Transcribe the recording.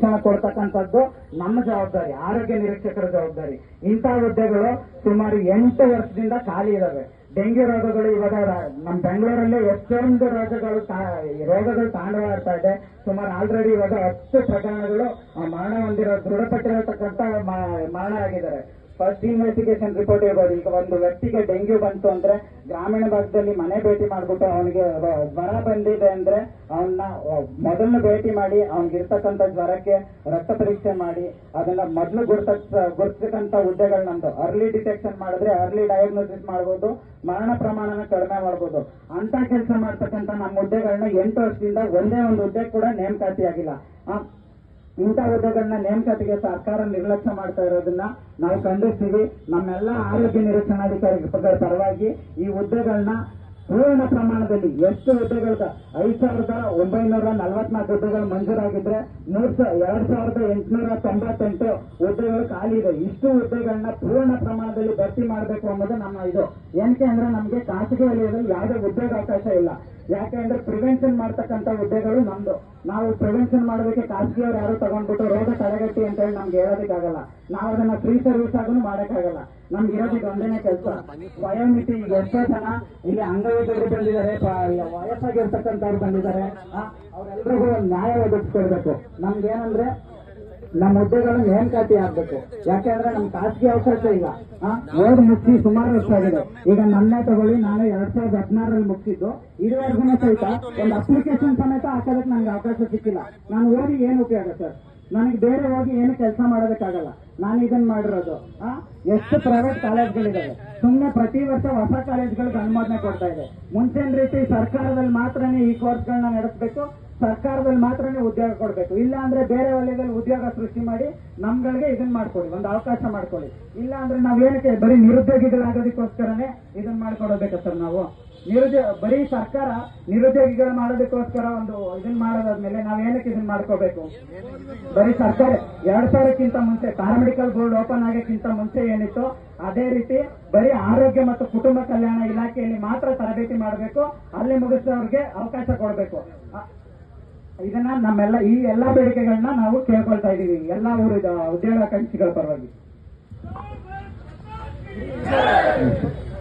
ಶಿಕ್ಷಣ ಕೊಡ್ತಕ್ಕಂಥದ್ದು ನಮ್ಮ ಜವಾಬ್ದಾರಿ, ಆರೋಗ್ಯ ನಿರೀಕ್ಷಕರ ಜವಾಬ್ದಾರಿ. ಇಂತಹ ಹುದ್ದೆಗಳು ಸುಮಾರು ಎಂಟು ವರ್ಷದಿಂದ ಖಾಲಿ ಇದಾವೆ. ಡೆಂಗ್ಯೂ ರೋಗಗಳು ಇವಾಗ ನಮ್ಮ ಬೆಂಗಳೂರಲ್ಲೇ ಎಷ್ಟೊಂದು ರೋಗಗಳು ರೋಗಗಳು ತಾಂಡವಾಡ್ತಾ ಇದೆ. ಸುಮಾರು ಆಲ್ರೆಡಿ ಇವಾಗ ಹತ್ತು ಪ್ರಕರಣಗಳು ಮರಣ ಹೊಂದಿರೋ, ದೃಢಪಟ್ಟಿರತಕ್ಕಂಥ ಮರಣ ಆಗಿದ್ದಾರೆ. ಫಸ್ಟ್ ಇನ್ವೆಸ್ಟಿಗೇಷನ್ ರಿಪೋರ್ಟ್ ಇರ್ಬೋದು ಈಗ ಒಂದು ವ್ಯಕ್ತಿಗೆ ಡೆಂಗ್ಯೂ ಬಂತು ಅಂದ್ರೆ ಗ್ರಾಮೀಣ ಭಾಗದಲ್ಲಿ ಮನೆ ಭೇಟಿ ಮಾಡ್ಬಿಟ್ಟು ಅವನಿಗೆ ಜ್ವರ ಬಂದಿದೆ ಅಂದ್ರೆ ಅವನ್ನ ಮೊದಲು ಭೇಟಿ ಮಾಡಿ ಅವನಿಗೆ ಇರ್ತಕ್ಕಂಥ ಜ್ವರಕ್ಕೆ ರಕ್ತ ಪರೀಕ್ಷೆ ಮಾಡಿ, ಅದನ್ನ ಮೊದಲು ಗುರ್ತ ಗುರ್ತಕ್ಕಂಥ ಹುದ್ದೆಗಳು ನಮ್ದು. ಅರ್ಲಿ ಡಿಟೆಕ್ಷನ್ ಮಾಡಿದ್ರೆ ಅರ್ಲಿ ಡಯಾಗ್ನೋಸಿಸ್ ಮಾಡ್ಬೋದು, ಮರಣ ಪ್ರಮಾಣನ ಕಡಿಮೆ ಮಾಡ್ಬೋದು. ಅಂತ ಕೆಲಸ ಮಾಡ್ತಕ್ಕಂಥ ನಮ್ಮ ಹುದ್ದೆಗಳನ್ನ ಎಂಟು ವರ್ಷದಿಂದ ಒಂದೇ ಒಂದು ಹುದ್ದೆ ಕೂಡ ನೇಮಕಾತಿ ಆಗಿಲ್ಲ ಇಂಥ ಹುದ್ದೆಗಳನ್ನ ನೇಮಕಾತಿಗೆ ಸರ್ಕಾರ ನಿರ್ಲಕ್ಷ್ಯ ಮಾಡ್ತಾ ಇರೋದನ್ನ ನಾವು ಖಂಡಿಸ್ತೀವಿ. ನಮ್ಮೆಲ್ಲ ಆರೋಗ್ಯ ನಿರೀಕ್ಷಣಾಧಿಕಾರಿಗಳ ಪರವಾಗಿ ಈ ಹುದ್ದೆಗಳನ್ನ ಪೂರ್ಣ ಪ್ರಮಾಣದಲ್ಲಿ ಎಷ್ಟು ಹುದ್ದೆಗಳ ಐದು ಸಾವಿರದ ಒಂಬೈನೂರ ನಲವತ್ನಾಲ್ಕು ಹುದ್ದೆಗಳು ಮಂಜೂರಾಗಿದ್ರೆ ನೂರ್ ಎರಡ್ ಸಾವಿರದ ಎಂಟುನೂರ ತೊಂಬತ್ತೆಂಟು ಹುದ್ದೆಗಳು ಖಾಲಿ ಇದೆ. ಇಷ್ಟು ಹುದ್ದೆಗಳನ್ನ ಪೂರ್ಣ ಪ್ರಮಾಣದಲ್ಲಿ ಭರ್ತಿ ಮಾಡಬೇಕು ಅನ್ನೋದು ನಮ್ಮ ಇದು. ಏನಕ್ಕೆ ಅಂದ್ರೆ ನಮಗೆ ಖಾಸಗಿ ವಲಯದಲ್ಲಿ ಯಾವುದೇ ಉದ್ಯೋಗ ಅವಕಾಶ ಇಲ್ಲ. ಯಾಕೆ ಅಂದ್ರೆ ಪ್ರಿವೆನ್ಷನ್ ಮಾಡ್ತಕ್ಕಂಥ ಹುದ್ದೆಗಳು ನಮ್ದು. ನಾವು ಪ್ರಿವೆನ್ಷನ್ ಮಾಡೋದಕ್ಕೆ ಖಾಸಗಿಯವ್ರು ಯಾರು ತಗೊಂಡ್ಬಿಟ್ಟು ರೋಗ ತಡೆಗಟ್ಟಿ ಅಂತ ಹೇಳಿ ನಮ್ಗೆ ಹೇಳೋದಕ್ಕಾಗಲ್ಲ. ನಾವು ಅದನ್ನ ಫ್ರೀ ಸರ್ವಿಸ್ ಆಗೂ ಮಾಡೋಕ್ಕಾಗಲ್ಲ. ನಮ್ಗೆ ಇರೋದಕ್ಕೆ ಒಂದೇನೆ ಕೆಲಸ. ವಯೋಮಿತಿ ಈಗ ಎಷ್ಟೋ ಜನ ಇಲ್ಲಿ ಅಂಗವಿಕಲರು ಬಂದಿದ್ದಾರೆ. ವಯಸ್ಸಾಗಿರ್ತಕ್ಕಂಥವ್ರು ಬಂದಿದ್ದಾರೆ. ಅವರೆಲ್ಲರಿಗೂ ಒಂದು ನ್ಯಾಯ ಒದಗಿಸ್ಕೊಡ್ಬೇಕು ನಮ್ಗೆ ಏನಂದ್ರೆ ನಮ್ಮ ಹುದ್ದೆಗಳು ನೇಮಕಾತಿ ಆಗ್ಬೇಕು. ಯಾಕೆಂದ್ರೆ ನಮ್ ಖಾಸಗಿ ಅವಕಾಶ ಇಲ್ಲ. ಓದ್ ಮುಗಿಸಿ ಸುಮಾರು ವರ್ಷ ಆಗಿದೆ. ಈಗ ನನ್ನೇ ತಗೊಳ್ಳಿ ನಾನು ಎರಡ್ ಸಾವಿರದ ಹದಿನಾರರಲ್ಲಿ ಮುಗಿಸಿದ್ದು ಇದುವರೆಗೂ ಸಹಿತ ಒಂದು ಅಪ್ಲಿಕೇಶನ್ ಸಮೇತ ಹಾಕೋದಕ್ಕೆ ನಂಗೆ ಅವಕಾಶ ಸಿಕ್ಕಿಲ್ಲ. ನಾನು ಓದಿ ಏನು ಉಪಯೋಗ ಸರ್? ನನಗೆ ಬೇರೆ ಹೋಗಿ ಏನು ಕೆಲಸ ಮಾಡೋದಕ್ಕಾಗಲ್ಲ. ನಾನು ಇದನ್ನ ಮಾಡಿರೋದು. ಎಷ್ಟು ಪ್ರೈವೇಟ್ ಕಾಲೇಜ್ಗಳಿದ್ದಾವೆ ಸುಮ್ಮನೆ ಪ್ರತಿ ವರ್ಷ ಹೊಸ ಕಾಲೇಜ್ಗಳಿಗೆ ಅನುಮೋದನೆ ಕೊಡ್ತಾ ಇದೆ. ಮುಂಚಿನ ರೀತಿ ಸರ್ಕಾರದಲ್ಲಿ ಮಾತ್ರನೇ ಈ ಕೋರ್ಸ್ಗಳನ್ನ ನಡೆಸಬೇಕು. ಸರ್ಕಾರದಲ್ಲಿ ಮಾತ್ರನೇ ಉದ್ಯೋಗ ಕೊಡಬೇಕು. ಇಲ್ಲ ಅಂದ್ರೆ ಬೇರೆ ವಲಯದಲ್ಲಿ ಉದ್ಯೋಗ ಸೃಷ್ಟಿ ಮಾಡಿ ನಮ್ಗಳಿಗೆ ಇದನ್ನ ಮಾಡ್ಕೊಡಿ ಒಂದು ಅವಕಾಶ ಮಾಡ್ಕೊಳ್ಳಿ. ಇಲ್ಲ ಅಂದ್ರೆ ನಾವೇನಕ್ಕೆ ಬರೀ ನಿರುದ್ಯೋಗಿಗಳಾಗೋದಕ್ಕೋಸ್ಕರನೇ ಇದನ್ನ ಮಾಡ್ಕೊಡಬೇಕು ಸರ್ ನಾವು? ನಿರುದ್ಯೋಗ ಬರೀ ಸರ್ಕಾರ ನಿರುದ್ಯೋಗಿಗಳು ಮಾಡೋದಕ್ಕೋಸ್ಕರ ಒಂದು ಇದನ್ನ ಮಾಡೋದಾದ್ಮೇಲೆ ನಾವೇನಕ್ಕೆ ಇದನ್ನ ಮಾಡ್ಕೋಬೇಕು? ಬರೀ ಸರ್ಕಾರ, ಎರಡ್ ಸಾವಿರಕ್ಕಿಂತ ಮುಂಚೆ ಪ್ಯಾರಾಮೆಡಿಕಲ್ ಬೋರ್ಡ್ ಓಪನ್ ಆಗಕ್ಕಿಂತ ಮುಂಚೆ ಏನಿತ್ತು ಅದೇ ರೀತಿ ಬರೀ ಆರೋಗ್ಯ ಮತ್ತು ಕುಟುಂಬ ಕಲ್ಯಾಣ ಇಲಾಖೆಯಲ್ಲಿ ಮಾತ್ರ ತರಬೇತಿ ಮಾಡಬೇಕು. ಅಲ್ಲಿ ಮುಗಿಸಿದವ್ರಿಗೆ ಅವಕಾಶ ಕೊಡಬೇಕು. ಇದನ್ನ ನಮ್ಮೆಲ್ಲ ಈ ಎಲ್ಲಾ ಬೇಡಿಕೆಗಳನ್ನ ನಾವು ಕೇಳ್ಕೊಳ್ತಾ ಇದ್ದೀವಿ. ಎಲ್ಲಾ ಊರು ಉದ್ಯೋಗಾಕಾಂಕ್ಷಿಗಳ ಪರವಾಗಿ.